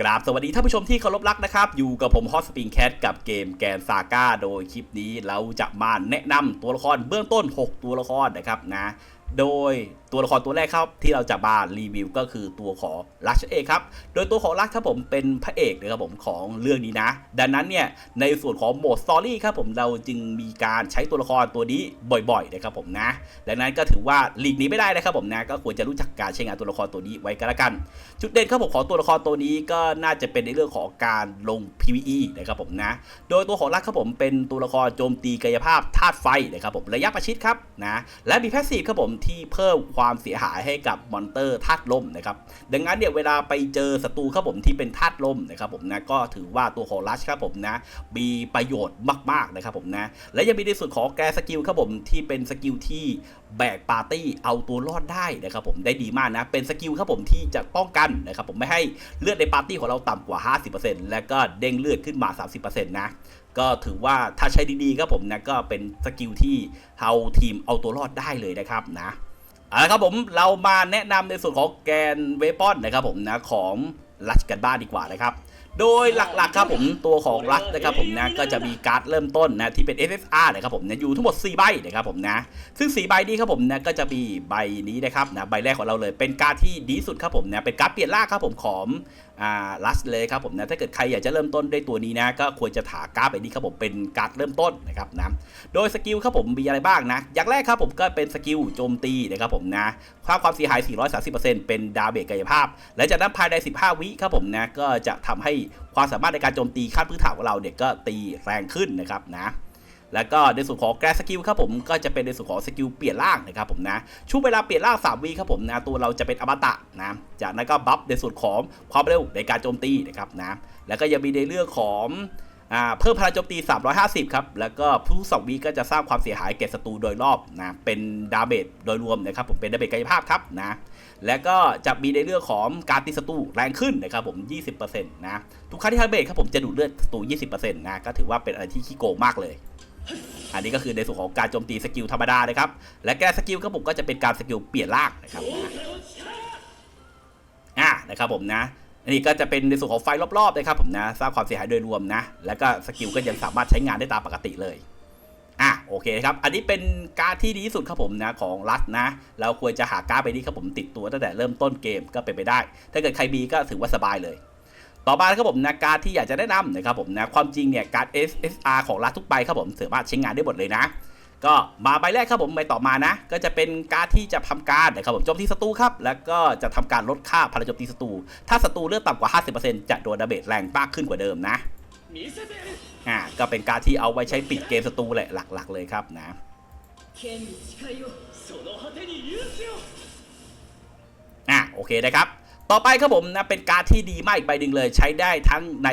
กราบสวัสดีท่านผู้ชมที่เคารพรักนะครับ อยู่กับผมฮอตสปริงแคทกับเกมแกนซาก้าโดยคลิปนี้เราจะมาแนะนำตัวละครเบื้องต้น 6 ตัวละครนะครับนะ โดย ตัวละครตัวแรกครับที่เราจะมารีวิวก็คือตัวของลัชเอกครับโดยตัวของลัชครับผมเป็นพระเอกนะครับผมของเรื่องนี้นะ ดังนั้นเนี่ยในส่วนของโหมดสตอรี่ครับผมเราจึงมีการใช้ตัวละครตัวนี้บ่อยๆนะครับผมนะดังนั้นก็ถือว่าหลีกหนี้ไม่ได้นะครับผมนะก็ควรจะรู้จักการใช้งานตัวละครตัวนี้ไว้ก็แล้วกัน จุดเด่นครับผมของตัวละครตัวนี้ก็น่าจะเป็นในเรื่องของการลง PVE นะครับผมนะ โดยตัวของรักครับผมเป็นตัวละครโจมตีกายภาพธาตุไฟนะครับผมระยะประชิดครับนะและมีแพสซีฟครับผมที่เพิ่มความความเสียหายให้กับมอนเตอร์ธาตุลมนะครับดังนั้นเนี่ยเวลาไปเจอศัตรูครับผมที่เป็นธาตุลมนะครับผมนะก็ถือว่าตัวของรัชครับผมนะมีประโยชน์มากๆนะครับผมนะและยังมีในส่วนของแกสกิลครับผมที่เป็นสกิลที่แบกปาร์ตี้เอาตัวรอดได้นะครับผมได้ดีมากนะ เป็นสกิลครับผมที่จะป้องกันนะครับผมไม่ให้เลือดในปาร์ตี้ของเราต่ำกว่า 50%และก็เด้งเลือดขึ้นมา 30%นะก็ถือว่าถ้าใช้ดีๆครับผมนะก็เป็นสกิลที่เอาทีมเอาตัวรอดได้เลยนะครับนะ เอาละครับผมเรามาแนะนำในส่วนของแกนเวปอนนะครับผมนะของรัชกันบ้านดีกว่านะครับ โดยหลักๆครับผมตัวของรัชนะครับผมนะก็จะมีการ์ดเริ่มต้นนะที่เป็น SSR นะครับผมนะอยู่ทั้งหมด 4 ใบนะครับผมนะซึ่ง 4 ใบนี้ครับผมนะก็จะมีใบนี้นะครับนะใบแรกของเราเลยเป็นการ์ดที่ดีสุดครับผมนะเป็นการ์ดเปลี่ยนล่าครับผมของ อ่ารัชเลยครับผมนะถ้าเกิดใครอยากจะเริ่มต้นด้วยตัวนี้นะ ก็ควรจะถาการ์ดใบนี้ครับผมเป็นการ์ดเริ่มต้นนะครับนะโดยสกิลครับผมมีอะไรบ้างนะ อย่างแรกครับผมก็เป็นสกิลโจมตีนะครับผมนะควาความเสียหาย 430%เป็นดาเมจกายภาพ และจากนั้นภายใน 15 วิครับผมนะก็จะทำให้ความสามารถในการโจมตีขั้นพื้นฐานของเราเนี่ยก็ตีแรงขึ้นนะครับนะ แล้วก็ในส่วนของแกรสกิลครับผมก็จะเป็นในส่วนของสกิลเปลี่ยนร่างนะครับผมนะช่วงเวลาเปลี่ยนร่าง3วิครับผมนะตัวเราจะเป็นอมตะนะจากนั้นก็บัฟในส่วนของความเร็วในการโจมตีนะครับนะแล้วก็ยังมีในเรื่องของเพิ่มพลังโจมตี 350 ครับ แล้วก็ผู้สองวีก็จะสร้างความเสียหายแก่ศัตรูโดยรอบนะ เป็นดาเมจโดยรวมนะครับผม เป็นดาเมจกายภาพครับนะ แล้วก็จะมีในเรื่องของการตีศัตรูแรงขึ้นนะครับผม 20%นะ ทุกครั้งที่ทำเบรครับผมจะดูดเลือดศัตรู 20%นะ ก็ถือว่าเป็นอะไรที่ขี้โกงมากเลย อันนี้ก็คือในส่วนของการโจมตีสกิลธรรมดานะครับ และแก้สกิลครับผมก็จะเป็นการสกิลเปลี่ยนร่างนะครับอะนะครับผมนะ อันนี้ก็จะเป็นในส่วนของไฟรอบๆนะครับผมนะสร้างความเสียหายโดยรวมนะ แล้วก็สกิลก็ยังสามารถใช้งานได้ตามปกติเลยอะโอเคครับ อันนี้เป็นการดที่ดีที่สุดครับผมนะของรัฐนะ เราควรจะหาการดไปนี้ครับผมติดตัวตั้งแต่เริ่มต้นเกมก็เป็นไปได้ ถ้าเกิดใครมีก็ถือว่าสบายเลย ต่อมาครับผมนะการที่อยากจะแนะนำนะครับผมนะความจริงเนี่ยการ SSR ของรัฐทุกใบครับผมสามารถใช้งานได้หมดเลยนะ ก็มาใบแรกครับผมใบต่อมานะ ก็จะเป็นการที่จะทำการนะครับผมโจมตีศัตรูครับแล้วก็จะทำการลดค่าพลังโจมตีศัตรูถ้าศัตรูเลือดต่ำกว่า 50%จะโดนดาเมจแรงมากขึ้นกว่าเดิมนะอ่าก็เป็นการที่เอาไว้ใช้ปิดเกมศัตรูแหละหลัก ๆ เลยครับนะอ่าโอเคนะครับ ต่อไปครับผมนะเป็นการ์ดที่ดีมากอีกใบหนึ่งเลย ใช้ได้ทั้งใน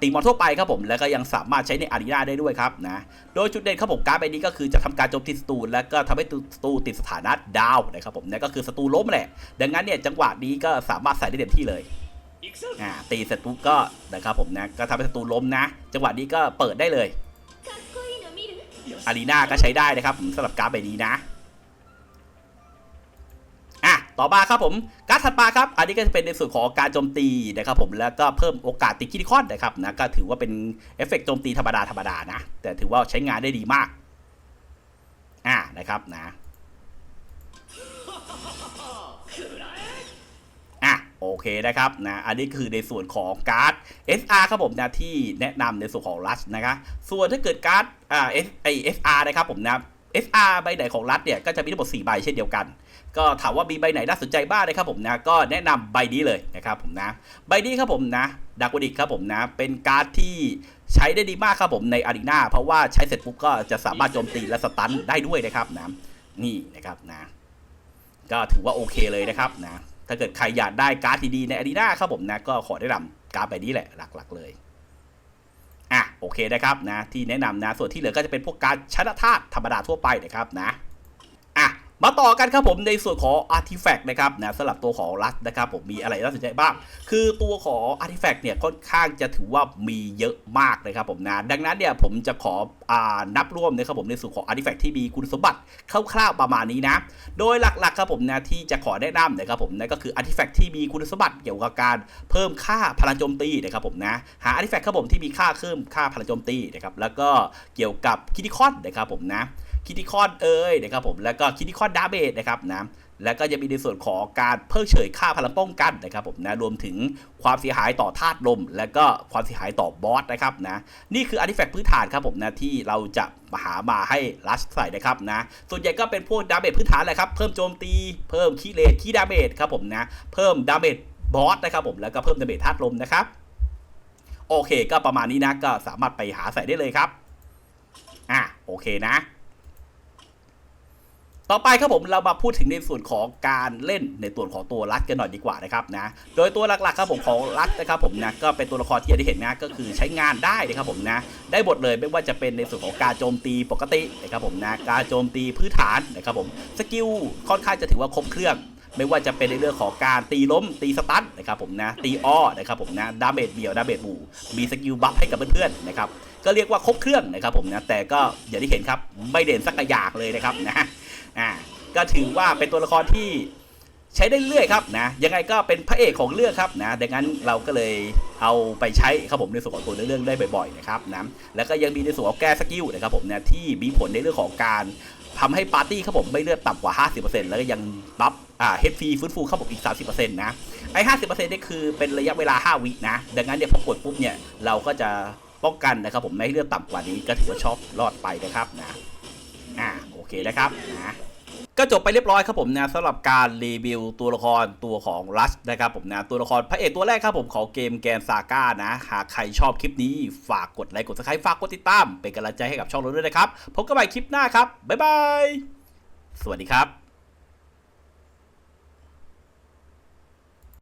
ตีมอนทั่วไปครับผมแล้วก็ยังสามารถใช้ในอารีนาได้ด้วยครับนะโดยจุดเด่นครับผมการ์ดใบนี้ก็คือจะทำการโจมตีสตูแล้วก็ทำให้สตูติดสถานะดาวนะครับผมนี่ก็คือสตูล้มแหละ ดังนั้นเนี่ยจังหวะนี้ก็สามารถใส่ได้เต็มที่เลยตีเสร็จปุ๊บก็นะครับผมนะก็ทำให้สตูล้มนะ จังหวะนี้ก็เปิดได้เลยอารีนาก็ใช้ได้นะครับผมสำหรับการ์ดใบนี้นะอะต่อมาครับผม ร์ดถัดมาครับ อันนี้ก็จะเป็นในส่วนของการโจมตีนะครับผม แล้วก็เพิ่มโอกาสติดคิริคอนนะครับนะ ก็ถือว่าเป็นเอฟเฟกต์โจมตีธรรมดาธรรมดานะ แต่ถือว่าใช้งานได้ดีมาก อะนะครับนะ อะ โอเคนะครับนะ อันนี้คือในส่วนของการ์ด SR ครับผมนะที่แนะนำในส่วนของรัชนะครับ ส่วนถ้าเกิดการ์ด อ่า S ไอ SR นะครับผมนะ SR ใบไหนของรัฐเนี่ยก็จะมีทั้งหมด4ใบเช่นเดียวกัน ก็ถามว่ามีใบไหนน่าสนใจบ้างนะครับผมนะก็แนะนำใบนี้เลยนะครับผมนะใบนี้ครับผมนะดากวดิกครับผมนะเป็นการ์ดที่ใช้ได้ดีมากครับผมในอารีนาเพราะว่าใช้เสร็จปุ๊บก็จะสามารถโจมตีและสตันได้ด้วยนะครับนะนี่นะครับนะก็ถือว่าโอเคเลยนะครับนะถ้าเกิดใครอยากได้การ์ดดีๆในอารีนาครับผมนะก็ขอแนะนำการ์ดใบนี้แหละหลักๆเลย อะโอเคนะครับนะที่แนะนำนะส่วนที่เหลือก็จะเป็นพวกการชนะธาตุธรรมดาทั่วไปนะครับนะ มาต่อกันครับผมในส่วนของ Artifact นะครับนะสำหรับตัวของรัฐนะครับผมมีอะไรน่าสนใจบ้าง คือตัวของ Artifact เนี่ยค่อนข้างจะถือว่ามีเยอะมากนะครับผมนะดังนั้นเนี่ยผมจะขออ่านับรวมนะครับผมในส่วนของ Artifact ที่มีคุณสมบัติคร่าวๆประมาณนี้นะ โดยหลักๆครับผมนะที่จะขอแนะนำนะครับผมนั่นก็คือ Artifact ที่มีคุณสมบัติเกี่ยวกับการเพิ่มค่าพลังโจมตีนะครับผมนะหา Artifact ครับผมที่มีค่าเพิ่มค่าพลังโจมตีนะครับแล้วก็เกี่ยวกับคิติคอนนะครับผมนะ คิติคอนเอ้ยนะครับผมแล้วก็คิติคอนดาเมจนะครับนะแล้วก็ยังมีในส่วนของการเพิกเฉยค่าพลังป้องกันนะครับผมนะรวมถึงความเสียหายต่อธาตุลม และก็ความเสียหายต่อบอสนะครับนะนี่คืออาร์ติแฟกต์พื้นฐานครับผมนะที่เราจะหามาให้ลัชใส่นะครับนะส่วนใหญ่ก็เป็นพวกดาเมจพื้นฐานแหละครับเพิ่มโจมตีเพิ่มคีเลทคีดาเมจครับผมนะเพิ่มดาเมจบอสนะครับผมแล้วก็เพิ่มดาเมจธาตุลมนะครับโอเค ก็ประมาณนี้นะก็สามารถไปหาใส่ได้เลยครับอะโอเคนะ ต่อไปครับผมเรามาพูดถึงในส่วนของการเล่นในตัวของตัวรัดกันหน่อยดีกว่านะครับนะโดยตัวหลักๆครับผมของรัดนะครับผมนะก็เป็นตัวละครที่อย่างที่เห็นนะก็คือใช้งานได้นะครับผมนะได้หมดเลยไม่ว่าจะเป็นในส่วนของการโจมตีปกตินะครับผมนะการโจมตีพื้นฐานนะครับผมสกิลค่อนข้างจะถือว่าครบเครื่องไม่ว่าจะเป็นในเรื่องของการตีล้มตีสตันนะครับผมนะตีอ้อนะครับผมนะดาเมจเดี่ยวดาเมจหมู่มีสกิลบัฟให้กับเพื่อนๆนะครับ ก็เรียกว่าครบเครื่องนะครับผมนะแต่ก็อย่างที่เห็นครับไม่เด่นสักกระยากเลยนะครับนะอ่าก็ถือว่าเป็นตัวละครที่ใช้ได้เรื่อยครับนะยังไงก็เป็นพระเอกของเรื่องครับนะดังนั้นเราก็เลยเอาไปใช้ครับผมในส่วนของตัวเรื่องได้บ่อยๆนะครับนะแล้วก็ยังมีในส่วนของแก้สกิลนะครับผมนะที่มีผลในเรื่องของการทำให้ปาร์ตี้ครับผมไม่เลือดต่ำกว่า 50%แล้วก็ยังบัฟอ่าเฮดฟรีฟื้นฟูครับผมอีก 30%นะไอ้50%นี่คือเป็นระยะเวลา 5 วินะ ดังนั้นเนี่ยพอกดปุ๊บเนี่ย เราก็จะ ป้องกันนะครับผมไม่ให้เลือดต่ำกว่านี้ก็ถือว่าชอบรอดไปนะครับนะอ่าโอเคนะครับนะก็จบไปเรียบร้อยครับผมนะสำหรับการรีวิวตัวละครตัวของรัชนะครับผมนะตัวละครพระเอกตัวแรกครับผมของเกมแกนซาก้านะ หากใครชอบคลิปนี้ฝากกดไลค์กดซับสไครต์ฝากกดติดตาม เป็นกำลังใจให้กับช่องเราด้วยนะครับพบกันใหม่คลิปหน้าครับ บ๊ายบาย สวัสดีครับ